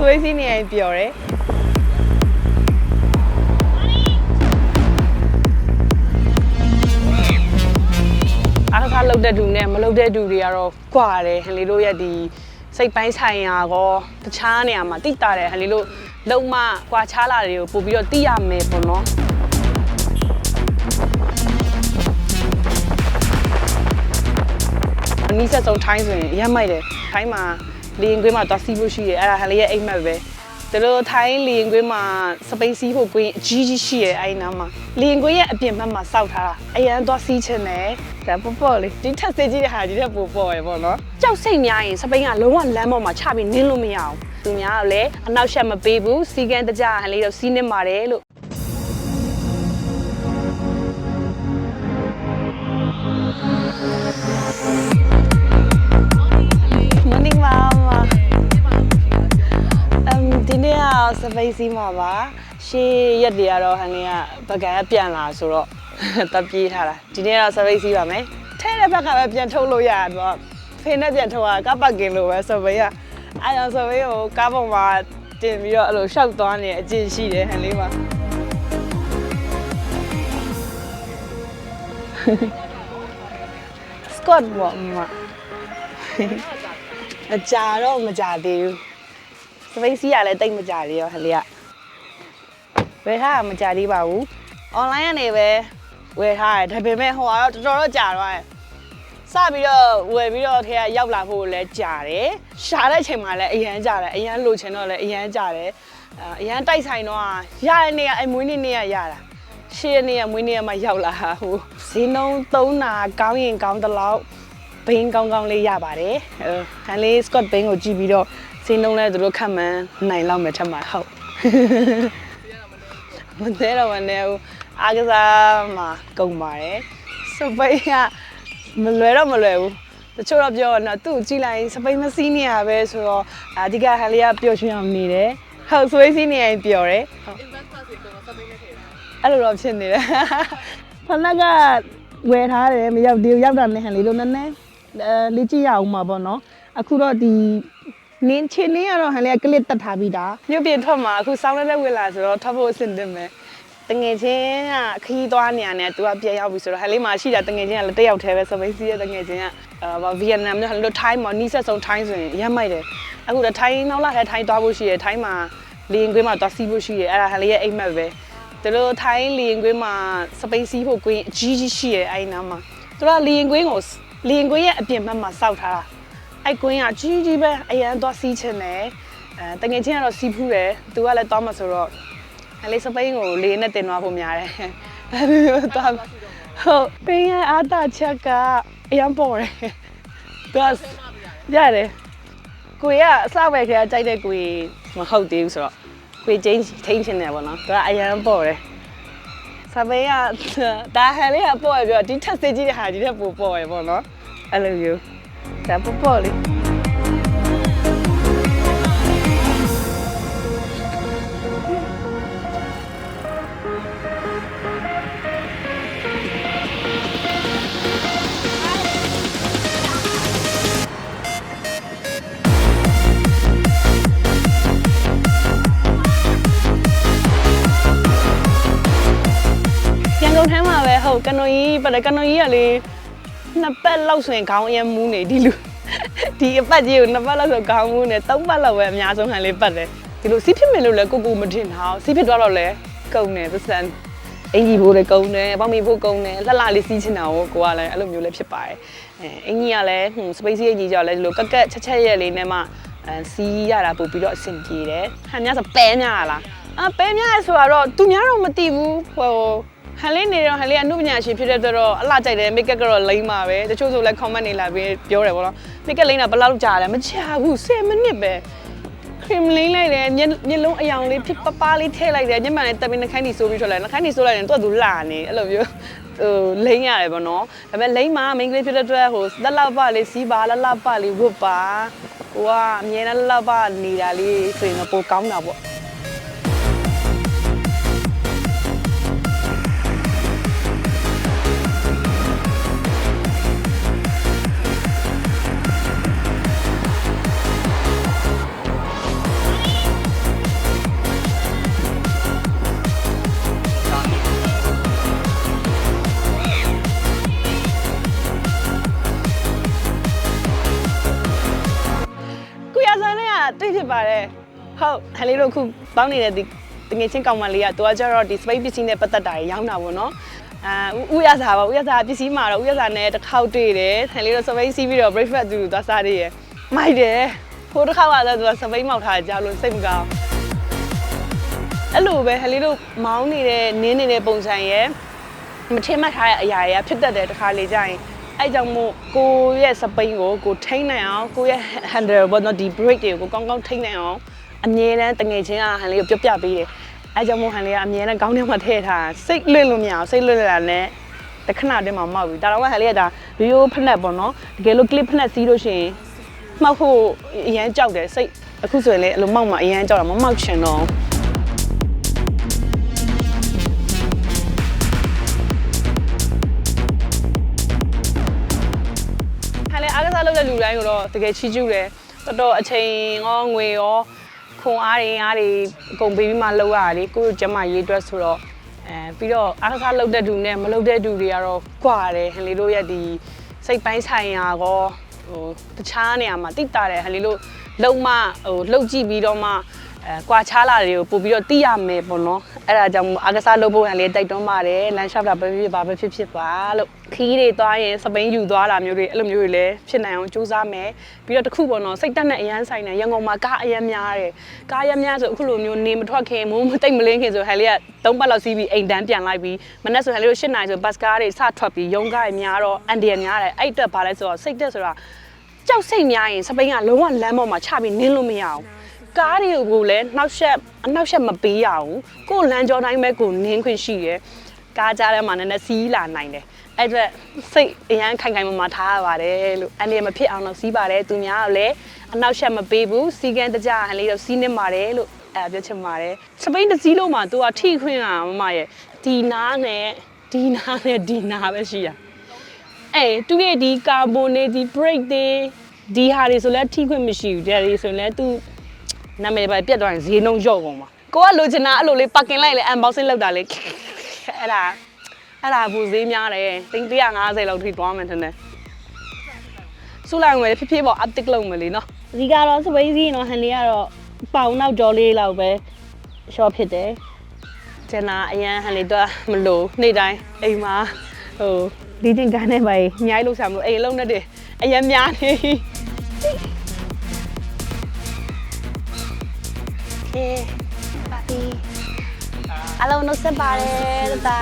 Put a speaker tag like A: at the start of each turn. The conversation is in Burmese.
A: သွေးစီးနေရင်ပျော်တယ်အားစားလုပ်တဲ့သူနဲ့မလုပ်တဲ့သူတွေကတော့ကွာတယ်ဟန်လီတို့ရဲ့ဒီစိတ်ပိုင်းဆိုင်ရာကောတခြားနေရာမှာတိတာတယ်ဟန်လီတို့လုံးမကွာခြားလာတွေကိုပို့ပြီးတော့သိရမယ်ပေါ့နော်အနီးဆက်ဆုံးထိုင်းဆိုရင်အရက်မိုက်တယ်ထိုင်းမှာ လေရင်ကွင်းမှာသွားစီးဖို့ရှိတယ်အဲ့ဒါဟန်လေးရဲ့အိမ်မက်ပဲဒါလို့ထိုင်းလေရင်ကွင်းမှာစပိန်စီးဖို့ကွင်းအကြီးကြီးရှိရဲ့အဲ့ဒီနားမှာလေရင်ကွင်းရဲ့အပြင်ဘက်မှာစောက်ထားတာအရန်သွားစီးချင်တယ်ဒါပေါ့ပေါ့လေးဒီထက်စေးကြီးတဲ့ဟာဒီထက်ပိုပေါ့ရယ်ပေါ့နော်ကြောက်စိတ်များရင်စပိန်ကလုံးဝလမ်းပေါ်မှာချပြီးနင်းလို့မရအောင်သူများကလည်းအနောက်ရှက်မပေးဘူးစီကန်းတကြဟန်လေးတော့စီးနေပါတယ်လို့ စပိတ်စီမှာပါရှေ့ရက်တွေကတော့ဟန်လေးကပကံကပြန်လာဆိုတော့တပ်ပြေးထားတာဒီနေ့ကတော့စပိတ်စီပါမယ်ထဲတဲ့ဘက်ကပဲပြန်ထုတ်လို့ရတော့ဖေနဲ့ပြန်ထုတ်တာကပ်ပတ်ကင်လို့ပဲစပိတ်ကအဲကြောင့်စပိတ်ကိုကားပေါ်မှာတင်ပြီးတော့အဲ့လိုရှောက်သွားနေအကျင့်ရှိတယ်ဟန်လေးမှာစကော့ဘောမမအကြာတော့မကြသေးဘူး စပိတ်စီးရလည်းတိတ်မကြသေးရောဟလေကဝယ်ထားတာမကြသေးပါဘူးအွန်လိုင်းကနေပဲဝယ်ထားတယ်ဒါပေမဲ့ဟိုကတော့တော်တော်တော့ကြာတော့တယ်စပြီးတော့ဝယ်ပြီးတော့ထဲကရောက်လာဖို့လည်းကြာတယ်ရှာတဲ့ချိန်မှာလည်းအရန်ကြာတယ်အရန်လိုချင်တော့လည်းအရန်ကြာတယ်အာအရန်တိုက်ဆိုင်တော့ရတဲ့နေ့ကအဲ့မွေးနေ့နေ့ကရတာရှေ့နေ့ကမွေးနေ့ကမှရောက်လာတာဟိုဈေးနှုန်းသုံးတာကောင်းရင်ကောင်းတလောက်ဘိန်းကောင်းကောင်းလေးရပါတယ်အဲဟန်လေးစကော့ဘိန်းကိုကြည့်ပြီးတော့ စင်းလုံးလဲသူတို့ခတ်မှန်းနိုင်လောက်မယ်ထက်မှာဟုတ်မသေးတော့မနေဘူးအားကစားမှာကုန်ပါတယ်စပိန်ကမလွယ်တော့မလွယ်ဘူးတချို့တော့ပြောတော့သူ့ကိုကြည့်လိုက်ရင်စပိန်မစီးနေရပဲဆိုတော့အဓိကဟန်လေးကပျော်ရွှင်အောင်နေတယ်ဟုတ်ဆွေးစီးနေရင်ပျော်တယ်ဟုတ်အဲ့လိုတော့ဖြစ်နေတယ်ဖနက်ကဝယ်ထားတယ်မရောက်ဒီကိုရောက်တာနဲ့ဟန်လေးတို့နည်းနည်းအဲလေးကြည့်ရအောင်ပါပေါ့နော်အခုတော့ဒီ နင်းချင်းနင်းကတော့ဟန်လေးကကလစ်တက်ထားပြီးတာမြုပ်ပြထွက်မှာအခုစောင်းနေတဲ့ဝေလာဆိုတော့ထွက်ဖို့အဆင်သင့်မယ်တငယ်ချင်းကခီးသွားနေရတယ်သူကပြန်ရောက်ပြီဆိုတော့ဟန်လေးမှာရှိတာတငယ်ချင်းကလည်းတက်ရောက်သေးပဲစပိတ်စီးရဲ့တငယ်ချင်းကအဲဗီယက်နမ်နဲ့ဟန်လေးတို့ထိုင်းမှာနီးစပ်ဆုံးထိုင်းဆိုရင်ရမ်းမိုက်တယ်အခုတော့ထိုင်းနောက်လာထဲထိုင်းသွားဖို့ရှိရယ်ထိုင်းမှာလေရင်ကွင်းမှာသွားစီးဖို့ရှိရယ်အဲ့ဒါဟန်လေးရဲ့အိမ်မက်ပဲသူတို့ထိုင်းလီရင်ကွင်းမှာစပိန်စီးဖို့ကွင်းအကြီးကြီးရှိရဲ့အဲ့ဒီနားမှာသူတို့ကလီရင်ကွင်းကိုလီရင်ကွင်းရဲ့အပြင်ဘက်မှာစောက်ထားတာ အဲ့ကွင်းကအကြီးကြီးပဲအရန်သွားစီးချင်တယ်အဲတငယ်ချင်းကတော့စီးဖူးတယ်သူကလည်းသွားမှာဆိုတော့အဲ့လေစပိန်ကိုလေနဲ့တင်သွားဖို့များတယ်အဲ့လိုမျိုးသွားဟုတ်ပင်းရဲ့အာတာချက်ကအရန်ပေါ်တယ်သူကရတယ်ကိုရအစပဲခရကြိုက်တဲ့ကိုမဟုတ်သေးဘူးဆိုတော့ကိုချင်းထိန်းချင်တယ်ပေါ့နော်သူကအရန်ပေါ်တယ်ဆပင်းကဒါဟန်လေးကပေါ့ရပြောဒီထက်စေးကြီးတဲ့ဟာဒီထက်ပိုပေါ့ရပေါ့နော်အဲ့လိုမျိုး ဒါပေါ့ပေါ့လေးရန်ကုန်ထဲမှာပဲဟုတ်ကနွန်ကြီးပတ်တယ်ကနွန်ကြီးကလေ နှစ်ပတ်လောက်ဆိုရင်ခေါင်းအရင်မူးနေဒီလူဒီအပတ်ကြီးကိုနှစ်ပတ်လောက်ဆိုခေါင်းမူးနေသုံးပတ်လောက်ပဲအများဆုံးဟန်လေးပတ်တယ်ဒီလိုစီးဖြစ်မယ်လို့လည်းကိုကိုမထင်တာစီးဖြစ်သွားတော့လဲကုန်တယ်သစံအင်ကြီးဘိုးလည်းကုန်တယ်ပေါမီဘိုးကုန်တယ်လှလှလေးစီးချင်တာကိုကိုကလည်းအဲ့လိုမျိုးလည်းဖြစ်ပါတယ်အဲအင်ကြီးကလည်းဟွန်းစပိတ်စီးအင်ကြီးကြောင့်လည်းဒီလိုကက်ကက်ချက်ချက်ရက်လေးနဲ့မှအဲစီးရတာပို့ပြီးတော့အဆင်ပြေတယ်ဟန်များဆိုပဲများလားအပဲများရဆိုတော့သူများတော့မသိဘူးဟို ဟန်လေးနေတော့ဟန်လေးကအမှုပညာရှင်ဖြစ်တဲ့အတွက်တော့အလှကြိုက်တယ်မိတ်ကပ်ကတော့လိမ့်ပါပဲတချို့ဆိုလည်း comment နေလာပြီးပြောတယ်ပေါ့နော်မိတ်ကပ်လိမ့်တာဘယ်လောက်ကြာလဲမကြာဘူး10မိနစ်ပဲခရင်လိမ့်လိုက်တယ်မျက်မျက်လုံးအယောင်လေးဖြစ်ပပလေးထည့်လိုက်တယ်ညမှန်လည်းတက်ပြီးနှခမ်းနီဆိုးပြီးထွက်လိုက်နှခမ်းနီဆိုးလိုက်ရင်သူကသူလာနေအဲ့လိုမျိုးဟိုလိမ့်ရတယ်ပေါ့နော်ဒါပေမဲ့လိမ့်မှာမိန်းကလေးဖြစ်တဲ့အတွက်ဟိုလက်လောက်ပလေးစီးပါလက်လောက်ပလေးဝတ်ပါဟိုကအမြဲတမ်းလက်လောက်ပနေတာလေးဆိုရင်တော့ပိုကောင်းတာပေါ့ ပါတယ်ဟုတ်ဟန်လေးတို့အခုပေါင်းနေတဲ့ဒီတငယ်ချင်းကောင်မလေးကသူကကျတော့ဒီစပိတ်ပစ္စည်းနဲ့ပတ်သက်တာရောင်းတာပေါ့နော်အာဥရစာပါဥရစာပစ္စည်းမှာတော့ဥရစာနဲ့တစ်ခေါက်တွေ့တယ်ဟန်လေးတို့စပိတ်စီးပြီးတော့ breakfast သူသွားစားသေးရယ်မိုက်တယ်ဖိုးတစ်ခေါက်ကလည်းသူကစပိတ်မောက်ထားကြလို့စိတ်မကောင်းအဲ့လိုပဲဟန်လေးတို့မောင်းနေတဲ့နင်းနေတဲ့ပုံစံရယ်မထင်မှတ်ထားတဲ့အရာတွေကဖြစ်တတ်တယ်တစ်ခါလေကြာရင် အဲ့ကြောင့်မို့ကိုရဲ့စပိန်ကိုကိုထိန်းနိုင်အောင်ကိုရဲ့ handle ဘောနော်ဒီ brake တွေကိုကောင်းကောင်းထိန်းနိုင်အောင်အမြဲတမ်းတငယ်ချင်းကဟန်လေးကိုပြပြပေးတယ်အဲ့ကြောင့်မို့ဟန်လေးကအမြဲတမ်းကောင်းထဲမှာထည့်ထားစိတ်လွတ်လို့မရအောင်စိတ်လွတ်လာနဲ့တခဏတည်းမှာမောက်ပြီဒါတော့ဟန်လေးကဒါရိုးရိုးဖက်နဲ့ပေါ့နော်တကယ်လို့ clip ဖက်နဲ့စီးလို့ရှိရင်မှောက်ဖို့အရန်ကြောက်တယ်စိတ်အခုဆိုရင်လေအဲ့လိုမောက်မှအရန်ကြောက်တာမမောက်ချင်တော့ တဲ့လူတိုင်းကိုတော့တကယ်ချီးကျူးတယ်တော်တော်အချိန်ရောငွေရောခွန်အားတွေအားတွေအကုန်ပေးပြီးမှလုပ်ရတာလေကိုယ့်ကျမရေးအတွက်ဆိုတော့အဲပြီးတော့အားကစားလုပ်တဲ့လူနဲ့မလုပ်တဲ့လူတွေကတော့ကွာတယ်ဟန်လေးတို့ရဲ့ဒီစိတ်ပိုင်းဆိုင်ရာကောဟိုတခြားနေရာမှာတိတ်တာတယ်ဟန်လေးတို့လုံမဟိုလှုပ်ကြည့်ပြီးတော့မှ အဲကွာခြားလာတွေကိုပို့ပြီးတော့သိရမယ်ပေါ့နော်အဲ့ဒါကြောင့်မို့အားကစားလုပ်ဖို့ဟန်လေးတိုက်တွန်းပါတယ်လမ်းလျှောက်တာပဲဖြစ်ဖြစ်ပါပဲဖြစ်ဖြစ်ပါလို့ခီးတွေသွားရင်စပိန်ယူသွားတာမျိုးတွေအဲ့လိုမျိုးတွေလည်းဖြစ်နိုင်အောင်ကြိုးစားမယ်ပြီးတော့တစ်ခုပေါ့နော်စိတ်တက်နဲ့အရန်ဆိုင်တယ်ရန်ကုန်မှာကားအရန်များတယ်ကားအရန်များဆိုအခုလိုမျိုးနေမထွက်ခင်မိုးမတိတ်မလင်းခင်ဆိုဟန်လေးကသုံးပတ်လောက်စီးပြီးအိမ်တန်းပြန်လိုက်ပြီးမနေ့ဆိုဟန်လေးတို့၈နိုင်ဆိုဘတ်စကားတွေစထွက်ပြီးရုံးကားတွေများတော့အန်ဒီရများတယ်အဲ့တက်ပါလဲဆိုတော့စိတ်တက်ဆိုတာကြောက်စိတ်များရင်စပိန်ကလုံးဝလမ်းပေါ်မှာချပြီးနင်းလို့မရအောင် ကားတွေကိုလည်းနှောက်ယှက်အနှောက်ယှက်မပေးရအောင်ကိုယ်လမ်းကြောတိုင်းပဲကိုနင်းခွင့်ရှိတယ်ကားကြားထဲမှာနည်းနည်းစီးလာနိုင်တယ်အဲ့အတွက်စိတ်အရန်ခိုင်ခိုင်မာမာထားရပါတယ်လို့အန်ဒီမဖြစ်အောင်တော့စီးပါတယ်သူများကလည်းအနှောက်ယှက်မပေးဘူးစီကန်းတကြဟန်လေးတော့စီးနေပါတယ်လို့အဲ့ပြောချင်ပါတယ်စပိန်တစ်စီးလုံးမှာသူကထိခွင့်ကမမရဲ့ဒီနားနဲ့ဒီနားနဲ့ဒီနားပဲရှိရအဲသူရဲ့ဒီကာဘွန်နဲ့ဒီ break တွေဒီဟာတွေဆိုလဲထိခွင့်မရှိဘူးဒါတွေဆိုရင်လဲသူ နာမည်ပဲပြတ်သွားရင်ဈေးနှုန်းလျော့ကုန်မှာကိုကလိုချင်တာအဲ့လိုလေးပါကင်လိုက်လေ unboxing လောက်တာလေအဲ့ဒါအဲ့ဒါဘူးဈေးများတယ်သိန်း150လောက်ထိသွားမယ်ထင်တယ်စူလိုက်မယ်ဖြစ်ဖြစ်ပေါ့ uptick လုပ်မယ်လေနော်ဒီကတော့စပိန်စီနော်ဟန်လေးကတော့ပေါင်နောက်ကြော်လေးလောက်ပဲ short ဖြစ်တယ်ကျန်တာအရန်ဟန်လေးတော့မလို့နေ့တိုင်းအိမ်မှာဟိုဒီတင်ကန်းနဲ့ပဲညိုင်းလို့ဆာမလို့အိမ်လုံးနဲ့တည်းအရန်များနေ ပါတီအလုံးနှုတ်ဆက်ပါတယ်တတာ